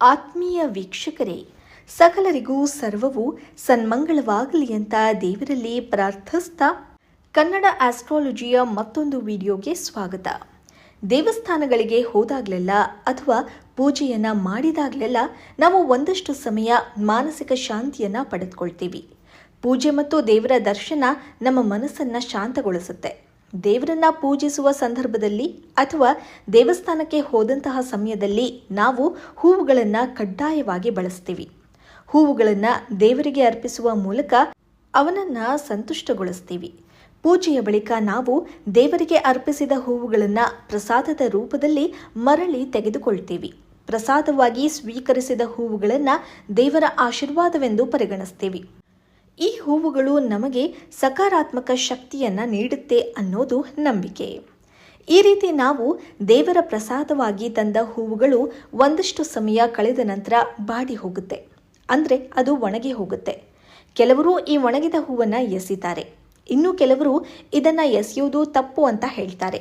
ಆತ್ಮೀಯ ವೀಕ್ಷಕರೇ, ಸಕಲರಿಗೂ ಸರ್ವವು ಸನ್ಮಂಗಳವಾಗಲಿ ಅಂತ ದೇವರಲ್ಲಿ ಪ್ರಾರ್ಥಿಸ್ತಾ ಕನ್ನಡ ಆಸ್ಟ್ರಾಲಜಿಯ ಮತ್ತೊಂದು ವಿಡಿಯೋಗೆ ಸ್ವಾಗತ. ದೇವಸ್ಥಾನಗಳಿಗೆ ಹೋದಾಗಲೆಲ್ಲ ಅಥವಾ ಪೂಜೆಯನ್ನ ಮಾಡಿದಾಗಲೆಲ್ಲ ನಾವು ಒಂದಷ್ಟು ಸಮಯ ಮಾನಸಿಕ ಶಾಂತಿಯನ್ನ ಪಡೆದುಕೊಳ್ತೀವಿ. ಪೂಜೆ ಮತ್ತು ದೇವರ ದರ್ಶನ ನಮ್ಮ ಮನಸ್ಸನ್ನ ಶಾಂತಗೊಳಿಸುತ್ತೆ. ದೇವರನ್ನ ಪೂಜಿಸುವ ಸಂದರ್ಭದಲ್ಲಿ ಅಥವಾ ದೇವಸ್ಥಾನಕ್ಕೆ ಹೋದಂತಹ ಸಮಯದಲ್ಲಿ ನಾವು ಹೂವುಗಳನ್ನು ಕಡ್ಡಾಯವಾಗಿ ಬಳಸ್ತೀವಿ. ಹೂವುಗಳನ್ನು ದೇವರಿಗೆ ಅರ್ಪಿಸುವ ಮೂಲಕ ಅವನನ್ನ ಸಂತುಷ್ಟಗೊಳಿಸ್ತೀವಿ. ಪೂಜೆಯ ಬಳಿಕ ನಾವು ದೇವರಿಗೆ ಅರ್ಪಿಸಿದ ಹೂವುಗಳನ್ನು ಪ್ರಸಾದದ ರೂಪದಲ್ಲಿ ಮರಳಿ ತೆಗೆದುಕೊಳ್ತೀವಿ. ಪ್ರಸಾದವಾಗಿ ಸ್ವೀಕರಿಸಿದ ಹೂವುಗಳನ್ನು ದೇವರ ಆಶೀರ್ವಾದವೆಂದು ಪರಿಗಣಿಸ್ತೀವಿ. ಈ ಹೂವುಗಳು ನಮಗೆ ಸಕಾರಾತ್ಮಕ ಶಕ್ತಿಯನ್ನ ನೀಡುತ್ತೆ ಅನ್ನೋದು ನಂಬಿಕೆ. ಈ ರೀತಿ ನಾವು ದೇವರ ಪ್ರಸಾದವಾಗಿ ತಂದ ಹೂವುಗಳು ಒಂದಷ್ಟು ಸಮಯ ಕಳೆದ ನಂತರ ಬಾಡಿ ಹೋಗುತ್ತೆ. ಅಂದರೆ ಅದು ಒಣಗಿ ಹೋಗುತ್ತೆ. ಕೆಲವರು ಈ ಒಣಗಿದ ಹೂವನ್ನು ಎಸಿತಾರೆ. ಇನ್ನು ಕೆಲವರು ಇದನ್ನು ಎಸೆಯುವುದು ತಪ್ಪು ಅಂತ ಹೇಳ್ತಾರೆ.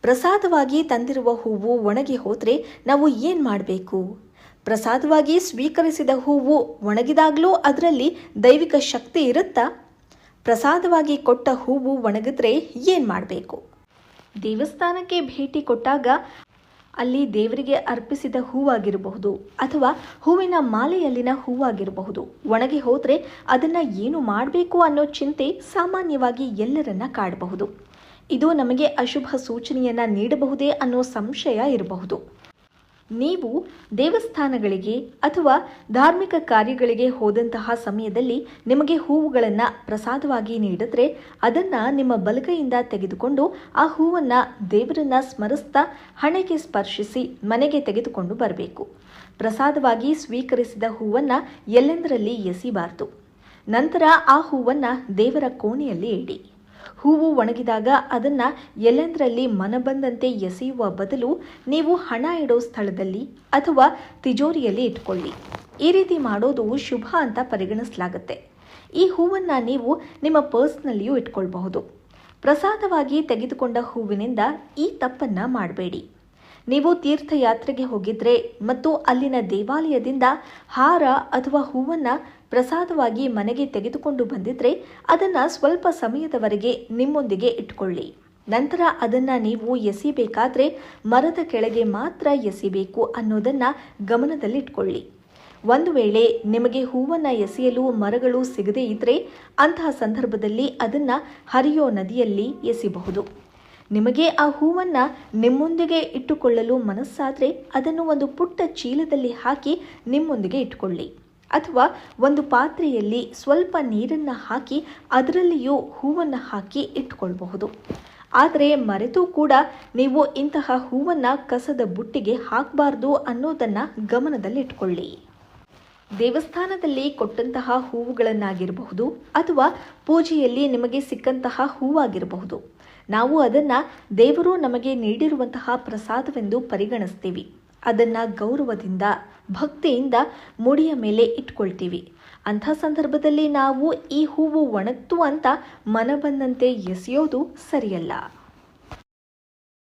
ಪ್ರಸಾದವಾಗಿ ತಂದಿರುವ ಹೂವು ಒಣಗಿ ಹೋದರೆ ನಾವು ಏನು ಮಾಡಬೇಕು? ಪ್ರಸಾದವಾಗಿ ಸ್ವೀಕರಿಸಿದ ಹೂವು ಒಣಗಿದಾಗಲೂ ಅದರಲ್ಲಿ ದೈವಿಕ ಶಕ್ತಿ ಇರುತ್ತಾ? ಪ್ರಸಾದವಾಗಿ ಕೊಟ್ಟ ಹೂವು ಒಣಗಿದ್ರೆ ಏನು ಮಾಡಬೇಕು? ದೇವಸ್ಥಾನಕ್ಕೆ ಭೇಟಿ ಕೊಟ್ಟಾಗ ಅಲ್ಲಿ ದೇವರಿಗೆ ಅರ್ಪಿಸಿದ ಹೂವಾಗಿರಬಹುದು ಅಥವಾ ಹೂವಿನ ಮಾಲೆಯಲ್ಲಿನ ಹೂವಾಗಿರಬಹುದು. ಒಣಗಿ ಹೋದರೆ ಅದನ್ನು ಏನು ಮಾಡಬೇಕು ಅನ್ನೋ ಚಿಂತೆ ಸಾಮಾನ್ಯವಾಗಿ ಎಲ್ಲರನ್ನ ಕಾಡಬಹುದು. ಇದು ನಮಗೆ ಅಶುಭ ಸೂಚನೆಯನ್ನು ನೀಡಬಹುದೇ ಅನ್ನೋ ಸಂಶಯ ಇರಬಹುದು. ನೀವು ದೇವಸ್ಥಾನಗಳಿಗೆ ಅಥವಾ ಧಾರ್ಮಿಕ ಕಾರ್ಯಗಳಿಗೆ ಹೋದಂತಹ ಸಮಯದಲ್ಲಿ ನಿಮಗೆ ಹೂವುಗಳನ್ನು ಪ್ರಸಾದವಾಗಿ ನೀಡಿದ್ರೆ ಅದನ್ನು ನಿಮ್ಮ ಬಲಗೈಯಿಂದ ತೆಗೆದುಕೊಂಡು ಆ ಹೂವನ್ನು ದೇವರನ್ನ ಸ್ಮರಿಸ್ತಾ ಹಣೆಗೆ ಸ್ಪರ್ಶಿಸಿ ಮನೆಗೆ ತೆಗೆದುಕೊಂಡು ಬರಬೇಕು. ಪ್ರಸಾದವಾಗಿ ಸ್ವೀಕರಿಸಿದ ಹೂವನ್ನು ಎಲ್ಲೆಂದರಲ್ಲಿ ಎಸಿಬಾರದು. ನಂತರ ಆ ಹೂವನ್ನು ದೇವರ ಕೋಣೆಯಲ್ಲಿ ಇಡಿ. ಹೂವು ಒಣಗಿದಾಗ ಅದನ್ನು ಎಲ್ಲೆಂದರಲ್ಲಿ ಮನಬಂದಂತೆ ಎಸೆಯುವ ಬದಲು ನೀವು ಹಣ ಇಡೋ ಸ್ಥಳದಲ್ಲಿ ಅಥವಾ ತಿಜೋರಿಯಲ್ಲಿ ಇಟ್ಕೊಳ್ಳಿ. ಈ ರೀತಿ ಮಾಡೋದು ಶುಭ ಅಂತ ಪರಿಗಣಿಸಲಾಗುತ್ತೆ. ಈ ಹೂವನ್ನು ನೀವು ನಿಮ್ಮ ಪರ್ಸ್ನಲ್ಲಿಯೂ ಇಟ್ಕೊಳ್ಬಹುದು. ಪ್ರಸಾದವಾಗಿ ತೆಗೆದುಕೊಂಡ ಹೂವಿನಿಂದ ಈ ತಪ್ಪನ್ನು ಮಾಡಬೇಡಿ. ನೀವು ತೀರ್ಥಯಾತ್ರೆಗೆ ಹೋಗಿದ್ರೆ ಮತ್ತು ಅಲ್ಲಿನ ದೇವಾಲಯದಿಂದ ಹಾರ ಅಥವಾ ಹೂವನ್ನು ಪ್ರಸಾದವಾಗಿ ಮನೆಗೆ ತೆಗೆದುಕೊಂಡು ಬಂದಿದ್ರೆ ಅದನ್ನು ಸ್ವಲ್ಪ ಸಮಯದವರೆಗೆ ನಿಮ್ಮೊಂದಿಗೆ ಇಟ್ಕೊಳ್ಳಿ. ನಂತರ ಅದನ್ನು ನೀವು ಎಸಿಬೇಕಾದ್ರೆ ಮರದ ಕೆಳಗೆ ಮಾತ್ರ ಎಸಿಬೇಕು ಅನ್ನೋದನ್ನು ಗಮನದಲ್ಲಿಟ್ಕೊಳ್ಳಿ. ಒಂದು ವೇಳೆ ನಿಮಗೆ ಹೂವನ್ನು ಎಸೆಯಲು ಮರಗಳು ಸಿಗದೇ ಇದ್ದರೆ ಅಂತಹ ಸಂದರ್ಭದಲ್ಲಿ ಅದನ್ನು ಹರಿಯೋ ನದಿಯಲ್ಲಿ ಎಸಿಬಹುದು. ನಿಮಗೆ ಆ ಹೂವನ್ನು ನಿಮ್ಮೊಂದಿಗೆ ಇಟ್ಟುಕೊಳ್ಳಲು ಮನಸ್ಸಾದರೆ ಅದನ್ನು ಒಂದು ಪುಟ್ಟ ಚೀಲದಲ್ಲಿ ಹಾಕಿ ನಿಮ್ಮೊಂದಿಗೆ ಇಟ್ಟುಕೊಳ್ಳಿ. ಅಥವಾ ಒಂದು ಪಾತ್ರೆಯಲ್ಲಿ ಸ್ವಲ್ಪ ನೀರನ್ನು ಹಾಕಿ ಅದರಲ್ಲಿಯೂ ಹೂವನ್ನು ಹಾಕಿ ಇಟ್ಕೊಳ್ಬಹುದು ಆದರೆ ಮರೆತು ಕೂಡ ನೀವು ಇಂತಹ ಹೂವನ್ನು ಕಸದ ಬುಟ್ಟಿಗೆ ಹಾಕಬಾರ್ದು ಅನ್ನೋದನ್ನು ಗಮನದಲ್ಲಿಟ್ಕೊಳ್ಳಿ. ದೇವಸ್ಥಾನದಲ್ಲಿ ಕೊಟ್ಟಂತಹ ಹೂವುಗಳನ್ನಾಗಿರಬಹುದು ಅಥವಾ ಪೂಜೆಯಲ್ಲಿ ನಿಮಗೆ ಸಿಕ್ಕಂತಹ ಹೂವಾಗಿರಬಹುದು. ನಾವು ಅದನ್ನು ದೇವರು ನಮಗೆ ನೀಡಿರುವಂತಹ ಪ್ರಸಾದವೆಂದು ಪರಿಗಣಿಸ್ತೀವಿ. ಅದನ್ನು ಗೌರವದಿಂದ, ಭಕ್ತಿಯಿಂದ ಮುಡಿಯ ಮೇಲೆ ಇಟ್ಕೊಳ್ತೀವಿ. ಅಂಥ ಸಂದರ್ಭದಲ್ಲಿ ನಾವು ಈ ಹೂವು ಒಣಗ್ತು ಅಂತ ಮನ ಬಂದಂತೆ ಎಸೆಯೋದು ಸರಿಯಲ್ಲ.